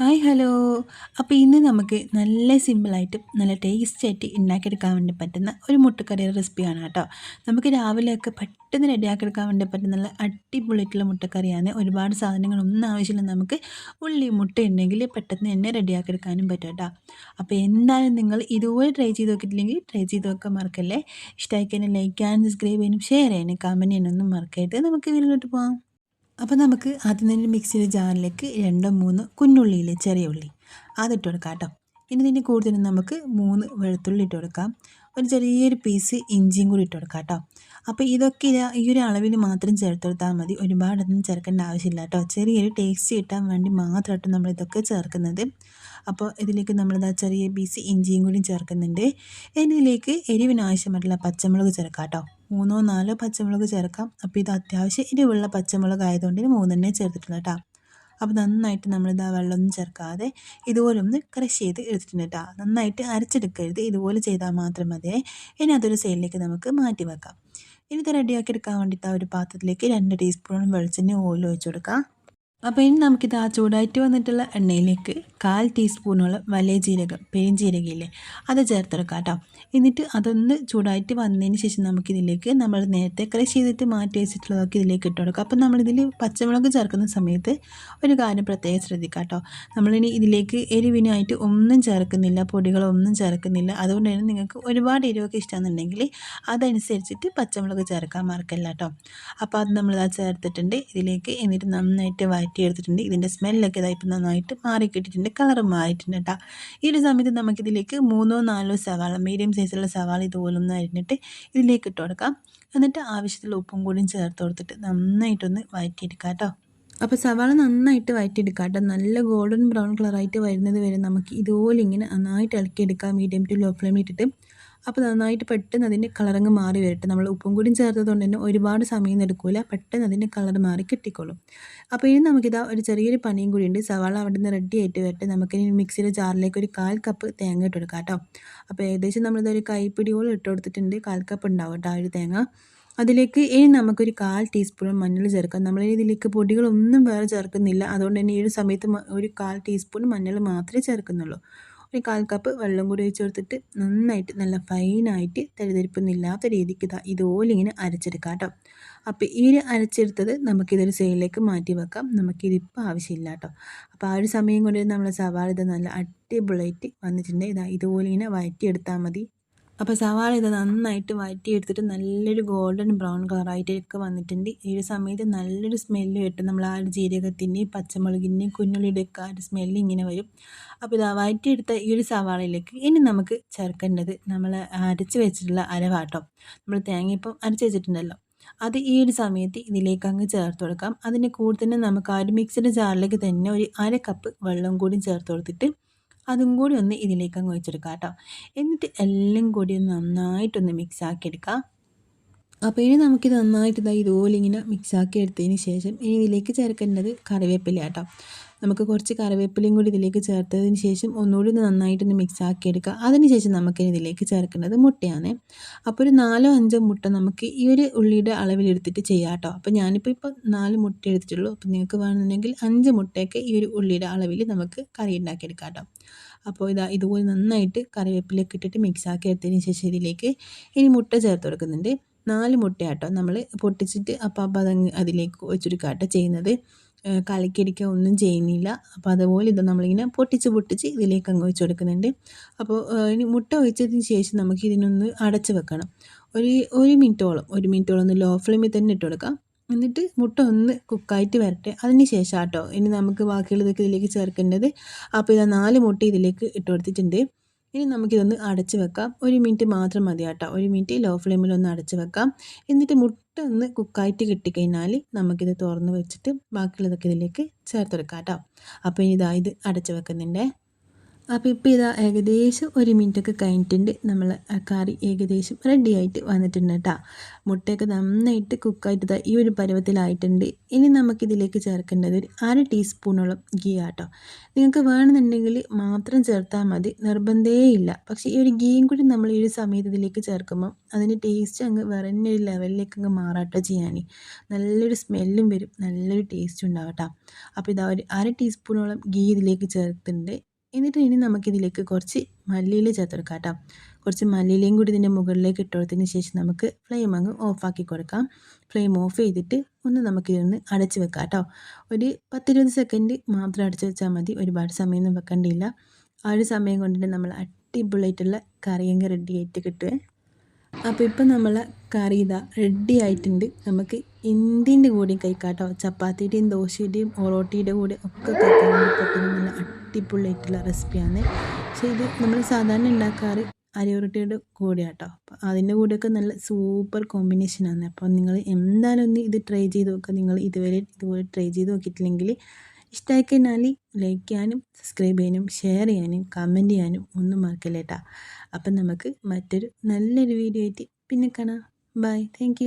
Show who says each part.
Speaker 1: Hi hello. അപ്പോൾ ഇന്ന് നമുക്ക് നല്ല സിമ്പിളായിട്ടും നല്ല ടേസ്റ്റ് ആയിട്ട് ഉണ്ടാക്കിയെടുക്കാൻ വേണ്ടി പറ്റുന്ന ഒരു മുട്ടക്കറിയുടെ റെസിപ്പിയാണ് കേട്ടോ. നമുക്ക് രാവിലെയൊക്കെ പെട്ടെന്ന് റെഡിയാക്കിയെടുക്കാൻ വേണ്ടി പറ്റുന്ന നല്ല അടിപൊളിയായിട്ടുള്ള മുട്ടക്കറിയാണ്. ഒരുപാട് സാധനങ്ങളൊന്നും ആവശ്യമില്ല. നമുക്ക് ഉള്ളി മുട്ട ഉണ്ടെങ്കിൽ പെട്ടെന്ന് തന്നെ റെഡിയാക്കിയെടുക്കാനും പറ്റും കേട്ടോ. അപ്പോൾ എന്തായാലും നിങ്ങൾ ഇതുപോലെ ട്രൈ ചെയ്ത് നോക്കിയിട്ടില്ലെങ്കിൽ ട്രൈ ചെയ്ത് നോക്കാൻ മറക്കല്ലേ. ഇഷ്ടമായി ലൈക്ക് ചെയ്യാനും സബ്സ്ക്രൈബ് ചെയ്യാനും ഷെയർ ചെയ്യാനും കമന്റ് ചെയ്യാനൊന്നും മറക്കരുത്. നമുക്ക് വീട്ടിലോട്ട് പോകാം അപ്പോൾ നമുക്ക് ആദ്യം തന്നെ മിക്സിയുടെ ജാറിലേക്ക് രണ്ടോ മൂന്നോ കുഞ്ഞുള്ളിയിലെ ചെറിയ ഉള്ളി. അതിട്ട് കൊടുക്കാം കേട്ടോ. ഇനി ഇതിന്റെ കൂടുതലും നമുക്ക് മൂന്ന് വെളുത്തുള്ളി ഇട്ട് കൊടുക്കാം. ഒരു ചെറിയൊരു പീസ് ഇഞ്ചിയും കൂടി ഇട്ട് കൊടുക്കാം കേട്ടോ. അപ്പോൾ ഇതൊക്കെ ഈ ഒരു അളവിൽ മാത്രം ചേർത്ത് കൊടുത്താൽ മതി. ഒരുപാടൊന്നും ചേർക്കേണ്ട ആവശ്യമില്ല കേട്ടോ. ചെറിയൊരു ടേസ്റ്റ് കിട്ടാൻ വേണ്ടി മാത്രമായിട്ട് നമ്മൾ ഇതൊക്കെ ചേർക്കുന്നത്. അപ്പോൾ ഇതിലേക്ക് നമ്മളിതാ ചെറിയ പീസ് ഇഞ്ചിയും കൂടി ചേർക്കുന്നുണ്ട്. ഇതിലേക്ക് എരിവിന് ആവശ്യമായിട്ടുള്ള പച്ചമുളക് ചേർക്കാം കേട്ടോ. മൂന്നോ നാലോ പച്ചമുളക് ചേർക്കാം. അപ്പോൾ ഇത് അത്യാവശ്യം എരിവുള്ള പച്ചമുളക് ആയതുകൊണ്ട് മൂന്നെണ്ണേ ചേർത്തിട്ടുണ്ട് കേട്ടോ. അപ്പോൾ നന്നായിട്ട് നമ്മളിത് ആ വെള്ളമൊന്നും ചേർക്കാതെ ഇതുപോലെ ഒന്ന് ക്രഷ് ചെയ്ത് എടുത്തിട്ടുണ്ട് കേട്ടോ. നന്നായിട്ട് അരച്ചെടുക്കരുത്. ഇതുപോലെ ചെയ്താൽ മാത്രം മതിയെ ഇനി അതൊരു സൈഡിലേക്ക് നമുക്ക് മാറ്റി വെക്കാം. ഇനി ഇത് റെഡിയാക്കി എടുക്കാൻ വേണ്ടിയിട്ട് ആ ഒരു പാത്രത്തിലേക്ക് രണ്ട് ടീസ്പൂൺ വെളിച്ചെണ്ണ ഓയിൽ ഒഴിച്ചു കൊടുക്കാം. അപ്പോൾ ഇനി നമുക്കിത് ആ ചൂടായിട്ട് വന്നിട്ടുള്ള എണ്ണയിലേക്ക് കാൽ ടീസ്പൂണോളം വലിയ ജീരകം പെരുംജീരകയില്ലേ അത് ചേർത്തെടുക്കാം കേട്ടോ. എന്നിട്ട് അതൊന്ന് ചൂടായിട്ട് വന്നതിന് ശേഷം നമുക്കിതിലേക്ക് നമ്മൾ നേരത്തെ ക്രഷ് ചെയ്തിട്ട് മാറ്റി വെച്ചിട്ടുള്ളതൊക്കെ ഇതിലേക്ക് ഇട്ട് കൊടുക്കാം. അപ്പോൾ നമ്മളിതിൽ പച്ചമുളക് ചേർക്കുന്ന സമയത്ത് ഒരു കാര്യം പ്രത്യേകം ശ്രദ്ധിക്കാം കേട്ടോ. നമ്മളിനി ഇതിലേക്ക് എരിവിനായിട്ട് ഒന്നും ചേർക്കുന്നില്ല പൊടികളൊന്നും ചേർക്കുന്നില്ല. അതുകൊണ്ട് തന്നെ നിങ്ങൾക്ക് ഒരുപാട് എരിവൊക്കെ ഇഷ്ടമാണെന്നുണ്ടെങ്കിൽ അതനുസരിച്ചിട്ട് പച്ചമുളക് ചേർക്കാൻ മറക്കല്ല കേട്ടോ. അപ്പോൾ അത് നമ്മളത് ചേർത്തിട്ടുണ്ട്. ഇതിലേക്ക് എന്നിട്ട് നന്നായിട്ട് വഴറ്റിയെടുത്തിട്ടുണ്ട് ഇതിന്റെ സ്മെല്ലൊക്കെ ഇതായി നന്നായിട്ട് മാറിക്കിട്ടിട്ടുണ്ട്. കളറും മാറിയിട്ടുണ്ട് കേട്ടോ. ഈ ഒരു സമയത്ത് നമുക്കിതിലേക്ക് മൂന്നോ നാലോ സവാള മീഡിയം സൈസുള്ള സവാള ഇതുപോലൊന്ന് അരിഞ്ഞിട്ട് ഇതിലേക്ക് ഇട്ട് കൊടുക്കാം. എന്നിട്ട് ആവശ്യത്തിൽ ഉപ്പും കൂടിയും ചേർത്ത് കൊടുത്തിട്ട് നന്നായിട്ടൊന്ന് വഴറ്റിയെടുക്കാം കേട്ടോ. അപ്പോൾ സവാള നന്നായിട്ട് വഴറ്റിയെടുക്കുക കേട്ടോ. നല്ല ഗോൾഡൻ ബ്രൗൺ കളറായിട്ട് വരുന്നത് വരെ നമുക്ക് ഇതുപോലെ ഇങ്ങനെ നന്നായിട്ട് ഇളക്കിയെടുക്കാം. മീഡിയം ടു ലോ ഫ്ലെയിമിൽ ഇട്ടിട്ട്. അപ്പോൾ നന്നായിട്ട് പെട്ടെന്ന് അതിന്റെ കളറങ്ങ് മാറി വരട്ടെ നമ്മൾ ഉപ്പും കൂടിയും ചേർത്തതുകൊണ്ട് തന്നെ ഒരുപാട് സമയം എടുക്കില്ല പെട്ടെന്ന് അതിന്റെ കളർ മാറി കിട്ടിക്കോളും. അപ്പോൾ ഇനി നമുക്കിതാ ഒരു ചെറിയൊരു പണിയും കൂടി ഉണ്ട്. സവാള അവിടെ നിന്ന് റെഡി ആയിട്ട് വരട്ടെ. നമുക്കിനി മിക്സിയുടെ ജാറിലേക്ക് ഒരു കാൽ കപ്പ് തേങ്ങ ഇട്ട് കേട്ടോ. അപ്പോൾ ഏകദേശം നമ്മളിതൊരു കൈപ്പിടിയോളം ഇട്ട് കൊടുത്തിട്ടുണ്ട്. കാൽ കപ്പ് ഉണ്ടാവും കേട്ടോ ആ ഒരു തേങ്ങ. അതിലേക്ക് ഇനി നമുക്കൊരു കാൽ ടീസ്പൂൺ മഞ്ഞൾ ചേർക്കാം. നമ്മൾ ഇതിലേക്ക് പൊടികളൊന്നും വേറെ ചേർക്കുന്നില്ല. അതുകൊണ്ട് തന്നെ ഈ ഒരു സമയത്ത് ഒരു കാൽ ടീസ്പൂൺ മഞ്ഞൾ മാത്രമേ ചേർക്കുന്നുള്ളൂ. ഒരു കാൽ കപ്പ് വെള്ളം കൂടി ഒഴിച്ച് കൊടുത്തിട്ട് നന്നായിട്ട് നല്ല ഫൈനായിട്ട് തരിതരിപ്പൊന്നുമില്ലാത്ത രീതിക്ക് ഇതാ ഇതുപോലെ ഇങ്ങനെ അരച്ചെടുക്കാം കേട്ടോ. അപ്പോൾ ഈ ഒരു അരച്ചെടുത്തത് നമുക്കിതൊരു സൈഡിലേക്ക് മാറ്റി വെക്കാം. നമുക്കിതിപ്പോൾ ആവശ്യമില്ല കേട്ടോ. അപ്പോൾ ആ ഒരു സമയം കൊണ്ട് നമ്മൾ സവാള ഇത് നല്ല അടിപൊളിയായിട്ട് വന്നിട്ടുണ്ട്. ഇതാ ഇതുപോലെ ഇങ്ങനെ വഴറ്റിയെടുത്താൽ മതി. അപ്പോൾ സവാള ഇത് നന്നായിട്ട് വഴറ്റിയെടുത്തിട്ട് നല്ലൊരു ഗോൾഡൻ ബ്രൗൺ കളറായിട്ടൊക്കെ വന്നിട്ടുണ്ട്. ഈ ഒരു സമയത്ത് നല്ലൊരു സ്മെല്ല് കിട്ടും. നമ്മൾ ആ ഒരു ജീരകത്തിന്റെയും പച്ചമുളകിന്റെയും കുഞ്ഞുള്ളിയുടെയൊക്കെ ആ ഒരു സ്മെല്ല് ഇങ്ങനെ വരും. അപ്പോൾ ഇത് വഴറ്റിയെടുത്ത ഈ ഒരു സവാളയിലേക്ക് ഇനി നമുക്ക് ചേർക്കേണ്ടത് നമ്മൾ അരച്ച് വെച്ചിട്ടുള്ള അരവാട്ടോ. നമ്മൾ തേങ്ങ ഇപ്പം അരച്ച് വെച്ചിട്ടുണ്ടല്ലോ. അത് ഈ ഒരു സമയത്ത് ഇതിലേക്ക് അങ്ങ് ചേർത്ത് കൊടുക്കാം. അതിന് കൂടെ തന്നെ നമുക്ക് ആ ഒരു മിക്സിയുടെ ജാറിലേക്ക് തന്നെ ഒരു അര കപ്പ് വെള്ളം കൂടി ചേർത്ത് കൊടുത്തിട്ട് അതും കൂടി ഒന്ന് ഇതിലേക്ക് അങ്ങ് വെച്ചെടുക്കാം കേട്ടോ എന്നിട്ട് എല്ലാം കൂടി നന്നായിട്ടൊന്ന് മിക്സ് ആക്കി എടുക്കാം അപ്പോൾ ഇനി നമുക്കിത് നന്നായിട്ട് ഇതായി ഇതുപോലെ ഇങ്ങനെ മിക്സ് ആക്കി എടുത്തതിന് ശേഷം ഇനി ഇതിലേക്ക് ചേർക്കേണ്ടത് കറിവേപ്പില കേട്ടോ നമുക്ക് കുറച്ച് കറിവേപ്പിലയും കൂടി ഇതിലേക്ക് ചേർത്തതിന് ശേഷം ഒന്നുകൂടി ഒന്ന് നന്നായിട്ടൊന്ന് മിക്സ് ആക്കി എടുക്കുക അതിന് ശേഷം നമുക്ക് ഇതിലേക്ക് ചേർക്കേണ്ടത് മുട്ടയാണ്. അപ്പോൾ ഒരു നാലോ അഞ്ചോ മുട്ട നമുക്ക് ഈ ഒരു ഉള്ളിയുടെ അളവിലെടുത്തിട്ട് ചെയ്യാം കേട്ടോ അപ്പോൾ ഞാനിപ്പോൾ ഇപ്പോൾ നാല് മുട്ട എടുത്തിട്ടുള്ളൂ. അപ്പോൾ നിങ്ങൾക്ക് വേണമെന്നുണ്ടെങ്കിൽ അഞ്ച് മുട്ടയൊക്കെ ഈ ഒരു ഉള്ളിയുടെ അളവിൽ നമുക്ക് കറി ഉണ്ടാക്കിയെടുക്കാം കേട്ടോ അപ്പോൾ ഇതാ ഇതുപോലെ നന്നായിട്ട് കറിവേപ്പിലൊക്കെ ഇട്ടിട്ട് മിക്സ് ആക്കി എടുത്തതിന് ശേഷം ഇതിലേക്ക് ഇനി മുട്ട ചേർത്ത് കൊടുക്കുന്നുണ്ട്. നാല് മുട്ടയാട്ടോ നമ്മൾ പൊട്ടിച്ചിട്ട് അപ്പം അപ്പം അതങ്ങ് അതിലേക്ക് വെച്ചെടുക്കാട്ടോ ചെയ്യുന്നത്. കലക്കിരിക്കുക ഒന്നും ചെയ്യുന്നില്ല. അപ്പോൾ അതുപോലെ ഇത് നമ്മളിങ്ങനെ പൊട്ടിച്ച് പൊട്ടിച്ച് ഇതിലേക്ക് അങ്ങ് വെച്ച് കൊടുക്കുന്നുണ്ട് അപ്പോൾ ഇനി മുട്ട ഒഴിച്ചതിന് ശേഷം നമുക്ക് ഇതിനൊന്ന് അടച്ച് വെക്കണം. ഒരു ഒരു മിനിറ്റോളം ഒരു മിനിറ്റോളം ഒന്ന് ലോ ഫ്ലെയിമിൽ തന്നെ ഇട്ട് കൊടുക്കാം എന്നിട്ട് മുട്ട ഒന്ന് കുക്കായിട്ട് വരട്ടെ. അതിന് ശേഷം കേട്ടോ ഇനി നമുക്ക് ബാക്കിയുള്ളതൊക്കെ ഇതിലേക്ക് ചേർക്കേണ്ടത്. അപ്പോൾ ഇതാ നാല് മുട്ട ഇതിലേക്ക് ഇട്ട് കൊടുത്തിട്ടുണ്ട്. ഇനി നമുക്കിതൊന്ന് അടച്ച് വെക്കാം. ഒരു മിനിറ്റ് മാത്രം മതി കേട്ടോ. ഒരു മിനിറ്റ് ലോ ഫ്ലെയിമിൽ ഒന്ന് അടച്ച് വെക്കാം. എന്നിട്ട് മുട്ട ഒന്ന് കുക്കായിട്ട് കിട്ടിക്കഴിഞ്ഞാൽ നമുക്കിത് തുറന്ന് വെച്ചിട്ട് ബാക്കിയുള്ളതൊക്കെ ഇതിലേക്ക് ചേർത്തെടുക്കാം കേട്ടോ. അപ്പോൾ ഇനി ഇതാ ഇത് അടച്ച് വെക്കുന്നുണ്ട്. അപ്പോൾ ഇപ്പോൾ ഇതാ ഏകദേശം ഒരു മിനിറ്റൊക്കെ കഴിഞ്ഞിട്ടുണ്ട്. നമ്മൾ കറി ഏകദേശം റെഡി ആയിട്ട് വന്നിട്ടുണ്ട് കേട്ടോ മുട്ടയൊക്കെ നന്നായിട്ട് കുക്കായിട്ട് ഈ ഒരു പരുവത്തിലായിട്ടുണ്ട്. ഇനി നമുക്കിതിലേക്ക് ചേർക്കേണ്ടത് ഒരു അര ടീസ്പൂണോളം ഗീ ആട്ടോ നിങ്ങൾക്ക് വേണമെന്നുണ്ടെങ്കിൽ മാത്രം ചേർത്താൽ മതി. നിർബന്ധേയില്ല പക്ഷേ ഈ ഒരു ഗീയും കൂടി നമ്മൾ ഈ ഒരു സമയത്ത് ഇതിലേക്ക് ചേർക്കുമ്പം അതിന്റെ ടേസ്റ്റ് അങ്ങ് വേറെ ഒരു ലെവലിലേക്ക് അങ്ങ് മാറാട്ടോ ചെയ്യാൻ നല്ലൊരു സ്മെല്ലും വരും. നല്ലൊരു ടേസ്റ്റും ഉണ്ടാവട്ടോ അപ്പോൾ ഇതാ ഒരു അര ടീസ്പൂണോളം ഗീ ഇതിലേക്ക് ചേർത്തിട്ടുണ്ട്. എന്നിട്ട് ഇനി നമുക്കിതിലേക്ക് കുറച്ച് മല്ലിയിൽ ചേർത്തെടുക്കാം കുറച്ച് മല്ലിയിലയും കൂടി ഇതിന്റെ മുകളിലേക്ക് ഇട്ടുകൊടുത്തതിന് ശേഷം നമുക്ക് ഫ്ലെയിം അങ്ങ് ഓഫാക്കി കൊടുക്കാം. ഫ്ലെയിം ഓഫ് ചെയ്തിട്ട് ഒന്ന് നമുക്കിതൊന്ന് അടച്ച് വെക്കാം കേട്ടോ. ഒരു പത്തിരുപത് സെക്കൻഡ് മാത്രം അടച്ച് വെച്ചാൽ മതി. ഒരുപാട് സമയമൊന്നും വെക്കേണ്ടിയില്ല. ആ ഒരു സമയം കൊണ്ടിട്ട് നമ്മൾ അടിപൊളിയായിട്ടുള്ള കറിയങ്ങ് റെഡി ആയിട്ട് കിട്ടുക അപ്പോൾ ഇപ്പം നമ്മൾ കറി ഇതാ റെഡി ആയിട്ടുണ്ട്. നമുക്ക് എന്തിന്റെ കൂടെയും കഴിക്കാം കേട്ടോ. ചപ്പാത്തിയുടെയും ദോശയുടെയും ഒറോട്ടിയുടെ കൂടെ ഒക്കെ കഴിക്കാൻ പറ്റുന്ന അടിപൊളിയായിട്ടുള്ള റെസിപ്പിയാണ് പക്ഷേ ഇത് നമ്മൾ സാധാരണ ഉണ്ടാക്കാറ് അരിയുരുട്ടിയുടെ കൂടെ കേട്ടോ അപ്പോൾ അതിന്റെ കൂടെയൊക്കെ നല്ല സൂപ്പർ കോമ്പിനേഷനാണ് അപ്പോൾ നിങ്ങൾ എന്തായാലും ഒന്ന് ഇത് ട്രൈ ചെയ്ത് നോക്കുക നിങ്ങൾ ഇതുവരെ ഇതുപോലെ ട്രൈ ചെയ്ത് നോക്കിയിട്ടില്ലെങ്കിൽ ഇഷ്ടമായി കഴിഞ്ഞാൽ ലൈക്ക് ചെയ്യാനും സബ്സ്ക്രൈബ് ചെയ്യാനും ഷെയർ ചെയ്യാനും കമന്റ് ചെയ്യാനും ഒന്നും മറക്കില്ല അപ്പം നമുക്ക് മറ്റൊരു നല്ലൊരു വീഡിയോ ആയിട്ട് പിന്നെ കാണാം. Bye thank